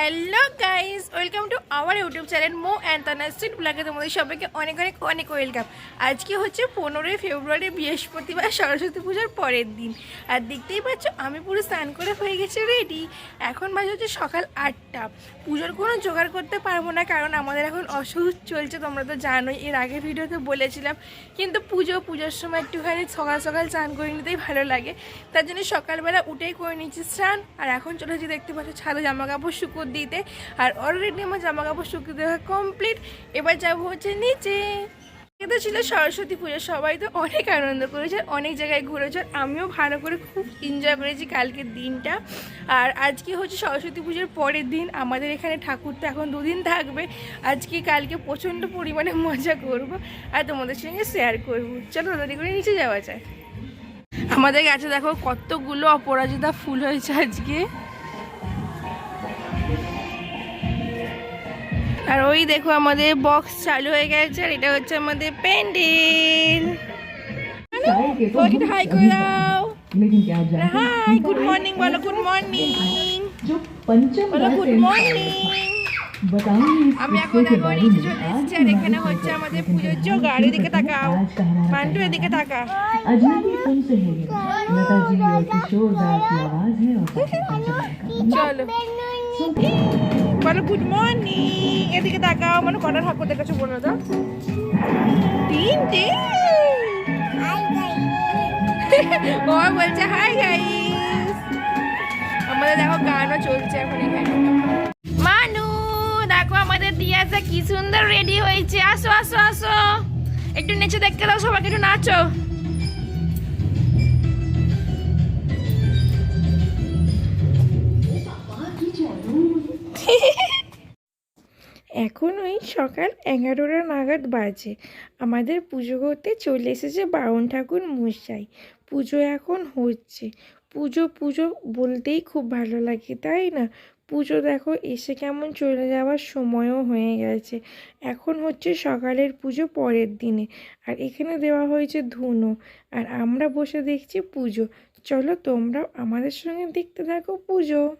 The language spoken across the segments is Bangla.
Hello guys welcome to our YouTube channel Md and তানা স্ট্রিট ব্লগে তোমাদের সবাইকে অনেক অনেক অনেক ওয়েলকাম আজকে হচ্ছে পনেরোই ফেব্রুয়ারি, বৃহস্পতিবার, সরস্বতী পূজার পরের দিন। আর দেখতেই পাচ্ছ, আমি পুরো স্নান করে হয়ে গেছি রেডি এখন বাজে হচ্ছে সকাল আটটা। পুজোর কোনো জোগাড় করতে পারব না, কারণ আমাদের এখন অসুখ চলছে, তোমরা তো জানোই। এর আগে ভিডিওতে বলেছিলাম, কিন্তু পুজো, পুজোর সময় একটুখানি সকাল সকাল স্নান করে নিতেই ভালো লাগে। তার জন্য সকালবেলা উঠেই করে নিচ্ছি স্নান, আর এখন চলেছি দেখতে পাচ্ছ ছাদে জামা কাপড় শুকুর দিতে। আর অলরেডি আমার জামা কাপড় শুকিয়ে দেওয়া কমপ্লিট এবার যাব হচ্ছে নিচে। এটা ছিল সরস্বতী পুজো। সবাই তো অনেক আনন্দ করেছে, অনেক জায়গায় ঘুরেছে। আমিও ভালো করে খুব এনজয় করেছি কালকের দিনটা। আর আজকে হচ্ছে সরস্বতী পুজোর পরের দিন। আমাদের এখানে ঠাকুর তো এখন দুদিন থাকবে। আজকে কালকে প্রচণ্ড পরিমাণে মজা করব। আর তোমাদের সঙ্গে শেয়ার করব। চলো তাড়াতাড়ি করে নিচে যাওয়া যায় আমাদের গাছে দেখো কতগুলো অপরাজিতা ফুল হয়েছে আজকে। আর ওই দেখো আমাদের বক্স চালু হয়ে গেছে আর এটা হচ্ছে আমাদের প্যান্ডেল হাই করে দাও হাই গুড মর্নিং বলো গুড মর্নিং বলো গুড মর্নিং আমি এখন এখন নিচে চলে এসেছি আর এখানে হচ্ছে আমাদের পুজোর জোগাড়। এদিকে তাকাও। পান্টু এদিকে তাকা। চলো। বলো গুড মর্নিং। এদিকে তাকাও মানে কটা ঠাকুর দেখাচ্ছ বলো তো? তিনটে? ও বলছে, হাই গাইস আমাদের দেখো গানও চলছে এখন এখানে। মানু, দেখো আমাদের দিয়াজা কি সুন্দর রেডি হয়েছে। আসো আসো আসো। একটু নেচে দেখতে দাও, সবাইকে একটু নাচো। সকাল এগারোটা নাগাদ বাজে। আমাদের পুজো করতে চলে এসেছে বাউন ঠাকুর মশাই। পুজো এখন হচ্ছে। পুজো পুজো বলতেই খুব ভালো লাগে, তাই না? পুজো দেখো, এসে কেমন চলে যাওয়ার সময়ও হয়ে গেছে। এখন হচ্ছে সকালের পুজো পরের দিনে। আর এখানে দেওয়া হয়েছে ধুনো। আর আমরা বসে দেখছি পুজো। চলো তোমরাও আমাদের সঙ্গে দেখতে থাকো পুজো।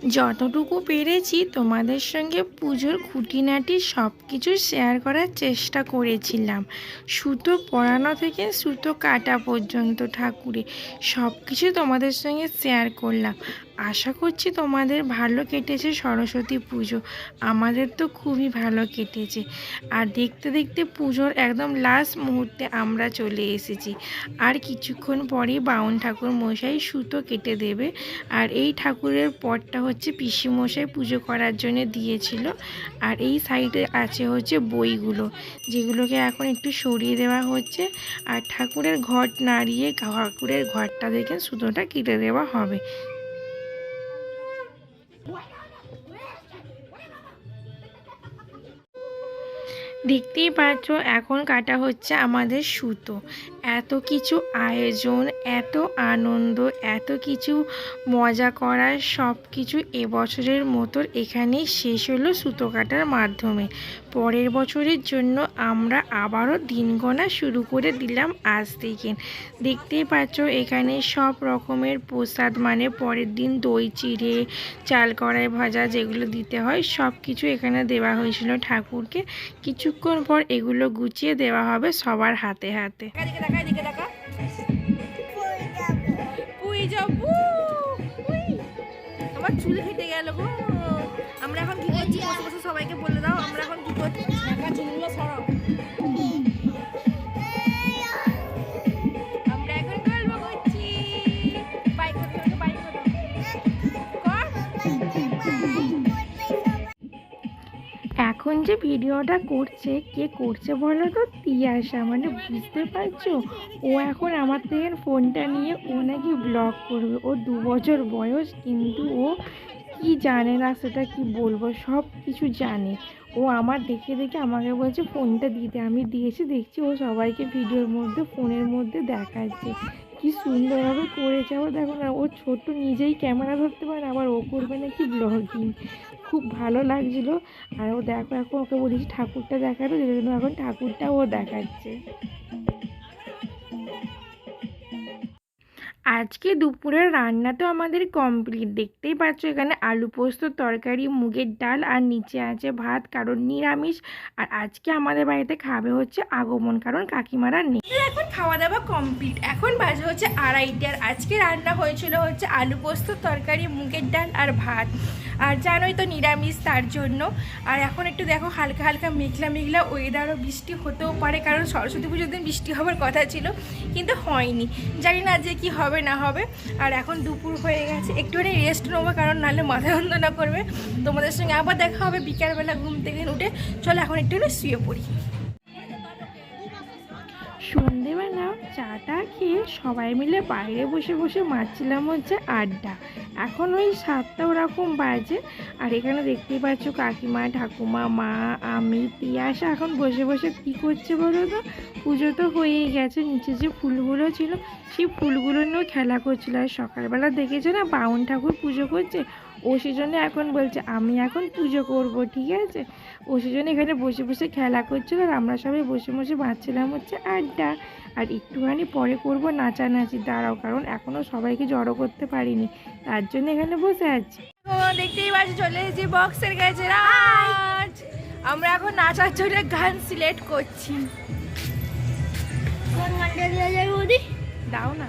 যতটুকু পেরেছি তোমাদের সঙ্গে পুজোর খুঁটিনাটি সব কিছু শেয়ার করার চেষ্টা করেছিলাম। সুতো পরানো থেকে সুতো কাটা পর্যন্ত ঠাকুরে সব কিছু তোমাদের সঙ্গে শেয়ার করলাম। আশা করছি তোমাদের ভালো কেটেছে সরস্বতী পুজো। আমাদের তো খুবই ভালো কেটেছে। আর দেখতে দেখতে পুজোর একদম লাস্ট মুহূর্তে আমরা চলে এসেছি। আর কিছুক্ষণ পরেই বাউন ঠাকুর মশাই সুতো কেটে দেবে। আর এই ঠাকুরের পটটা হচ্ছে পিসি মশাই পুজো করার জন্য দিয়েছিল। আর এই সাইডে আছে হচ্ছে বইগুলো, যেগুলোকে এখন একটু সরিয়ে দেওয়া হচ্ছে। আর ঠাকুরের ঘট নাড়িয়ে ঠাকুরের ঘরটা দেখে সুতোটা কেটে দেওয়া হবে। দেখতেই পাচ্ছ, এখন কাটা হচ্ছে আমাদের সুতো। এত কিছু আয়োজন, এত আনন্দ, এত কিছু মজা করার সব কিছু এবছরের মতো এখানেই শেষ হলো সুতো কাটার মাধ্যমে। পরের বছরের জন্য আমরা আবারও দিন গোনা শুরু করে দিলাম আজ থেকে। দেখতেই পাচ্ছ, এখানে সব রকমের প্রসাদ মানে পরের দিন দই, চিড়ে, চাল কড়াই ভাজা যেগুলো দিতে হয় সব কিছু এখানে দেওয়া হয়েছিল ঠাকুরকে। কিছুক্ষণ পর এগুলো গুছিয়ে দেওয়া হবে সবার হাতে হাতে। আমার চুল হেঁটে গেল গো। আমরা এখন কি করছি? বসে বসে সবাইকে বলে দাও, আমরা এখন কি করছি? চুলগুলো সরাও। এখন যে ভিডিওটা করছে, কে করছে বলো তো? তিয়াশা মানে বুঝতে পারছ? ও এখন আমার থেকে ফোনটা নিয়ে ও নাকি ব্লগ করবে। ও দু বছর বয়স, কিন্তু ও কি জানে না সেটা কি বলব? সব কিছু জানে। ও আমার দেখে দেখে আমাকে বলছে, ফোনটা দিতে। আমি দিয়েছি, দেখছি ও সবাইকে ভিডিওর মধ্যে, ফোনের মধ্যে দেখাচ্ছে। কি সুন্দরভাবে করেছে। আবার দেখো না, ও ছোট নিজেই ক্যামেরা ধরতে পারে, আবার ও করবে নাকি ব্লগিং খুব ভালো লাগছিল। আর ও দেখো, এখন ওকে বলেছি ঠাকুরটা দেখানো যে জন্য এখন ঠাকুরটা ও দেখাচ্ছে। আজকে দুপুরের রান্না তো আমাদের কমপ্লিট দেখতেই পাচ্ছ এখানে আলু পোস্ত, তরকারি, মুগের ডাল আর নিচে আছে ভাত, কারণ নিরামিষ। আর আজকে আমাদের বাড়িতে খাবে হচ্ছে আগমন, কারণ কাকিমারা নেই। এখন খাওয়া দাওয়া কমপ্লিট এখন বাজে হচ্ছে আড়াইটে আর আজকে রান্না হয়েছিল হচ্ছে আলু পোস্ত, তরকারি, মুগের ডাল আর ভাত। আর জানোই তো নিরামিষ তার জন্য। আর এখন একটু দেখো হালকা হালকা মেঘলা মেঘলা ওয়েদারও বৃষ্টি হতেও পারে, কারণ সরস্বতী পুজোর দিন বৃষ্টি হওয়ার কথা ছিল, কিন্তু হয়নি। জানি না যে কি হবে না হবে। আর এখন দুপুর হয়ে গেছে। একটুখানি রেস্ট নেব, কারণ নাহলে মাথা যন্ত্রণা করবে। তোমাদের সঙ্গে আবার দেখা হবে বিকালবেলা ঘুম থেকে উঠে। চলো এখন একটু শুয়ে পড়ি। সন্ধেবেলা চাটা খেয়ে সবাই মিলে বাইরে বসে বসে মারছিলাম হচ্ছে আড্ডা। এখন ওই সাতটা ওরকম বাজে আর এখানে দেখতেই পাচ্ছ কাকিমা, ঠাকুমা, মা, আমি, পিয়াসা এখন বসে বসে কী করছে বলো তো? পুজো তো হয়েই গেছে, নিচে যে ফুলগুলো ছিল সেই ফুলগুলো নিয়েও খেলা করছিল। আর সকালবেলা দেখেছ না বাউন ঠাকুর পুজো করছে? ও সেজন্য এখন বলছে, আমি এখন পুজো করব ঠিক আছে? ও সেজন্য এখানে বসে বসে খেলা করছিল আর আমরা সবাই বসে বসে বাঁচছিলাম হচ্ছে আড্ডা। আর একটুখানি পরে করব নাচানাচি দাঁড়াও কারণ এখনও সবাইকে জড়ো করতে পারিনি তার জন্য এখানে বসে আছি। দেখতেই পাচ্ছি চলে এসেছি বক্সের কাছে। রাজ আমরা এখন নাচার জন্য গান সিলেক্ট করছি। দাও না।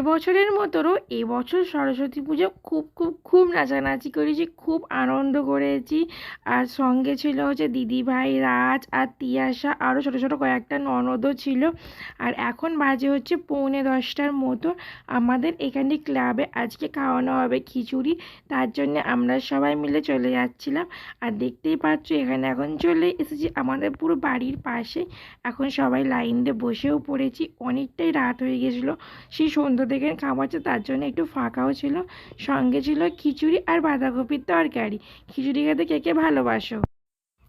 বছরের মতোরও এবছর সরস্বতী পুজো খুব খুব খুব নাচানাচি করেছি, খুব আনন্দ করেছি। আর সঙ্গে ছিল হচ্ছে দিদিভাই রাজ আর তিয়াশা, আরও ছোটো ছোটো কয়েকটা ননদও ছিল। আর এখন বাজে হচ্ছে পৌনে দশটার মতো। আমাদের এখানে ক্লাবে আজকে খাওয়ানো হবে খিচুড়ি, তার জন্য আমরা সবাই মিলে চলে যাচ্ছিলাম। আর দেখতেই পাচ্ছ, এখানে এখন চলে এসেছি আমাদের পুরো বাড়ির পাশে। এখন সবাই লাইন দিয়ে বসেও পড়েছি। অনেকটাই রাত হয়ে গেছিল। সেই সন্ধ্যা থেকে খাওয়াচ্ছে তার জন্য একটু ফাঁকাও ছিল। সঙ্গে ছিল খিচুড়ি আর বাঁধাকপির তরকারি। খিচুড়ি খেতে কে কে ভালোবাসো?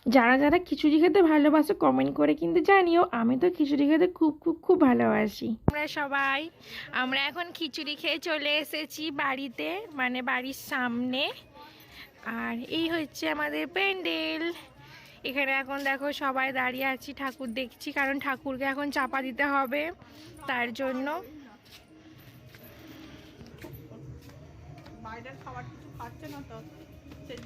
যারা যারা খিচুড়ি খেতে ভালোবাসো কমেন্ট করে কিন্তু জানিও। আমি তো খিচুড়ি খেতে খুব খুব খুব ভালোবাসি। আমরা সবাই, আমরা এখন খিচুড়ি খেয়ে চলে এসেছি বাড়িতে মানে বাড়ির সামনে। আর এই হচ্ছে আমাদের প্যান্ডেল। এখানে এখন দেখো সবাই দাঁড়িয়ে আছি, ঠাকুর দেখছি, কারণ ঠাকুরকে এখন চাপা দিতে হবে। তার জন্য বাইরের খাবার কিছু খাচ্ছে না তো সেই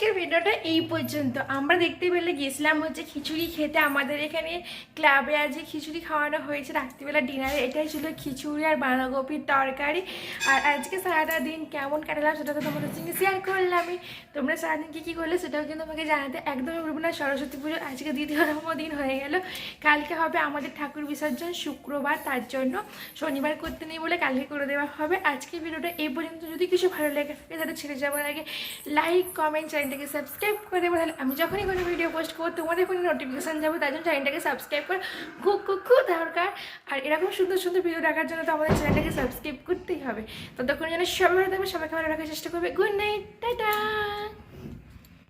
আজকের ভিডিওটা এই পর্যন্ত। আমরা দেখতে পেলে গেছিলাম হচ্ছে খিচুড়ি খেতে। আমাদের এখানে ক্লাবে আজকে খিচুড়ি খাওয়ানো হয়েছে। রাত্রিবেলা ডিনারে এটাই ছিল খিচুড়ি আর বাঁধাকপির তরকারি। আর আজকে সারাটা দিন কেমন কাটালাম সেটা তো তোমাদের সঙ্গে শেয়ার করলামই তোমরা সারাদিন কী কী করলে সেটাও কিন্তু আমাকে জানাতে। একদমই ভুলবো না, সরস্বতী পুজো আজকে দ্বিতীয়তম দিন হয়ে গেল। কালকে হবে আমাদের ঠাকুর বিসর্জন শুক্রবার। তার জন্য শনিবার করতে নেই বলে কালকে করে দেওয়া হবে। আজকে ভিডিওটা এই পর্যন্ত। যদি কিছু ভালো লেগে তাহলে ছেড়ে যাওয়ার আগে লাইক কমেন্ট চ্যানেলটাকে সাবস্ক্রাইব করে দেবো। তাহলে আমি যখনই কোনো ভিডিও পোস্ট করব, তোমাদের কোনো নোটিফিকেশান যাবে, তার জন্য চ্যানেলটাকে সাবস্ক্রাইব করে খুব খুব খুব দরকার। আর এরকম সুন্দর সুন্দর ভিডিও দেখার জন্য তো আমাদের চ্যানেলটাকে সাবস্ক্রাইব করতেই হবে। ততক্ষণ যেন সবাই ভালো থাকবে, সবাইকে ভালো রাখার চেষ্টা করবে। Good night tata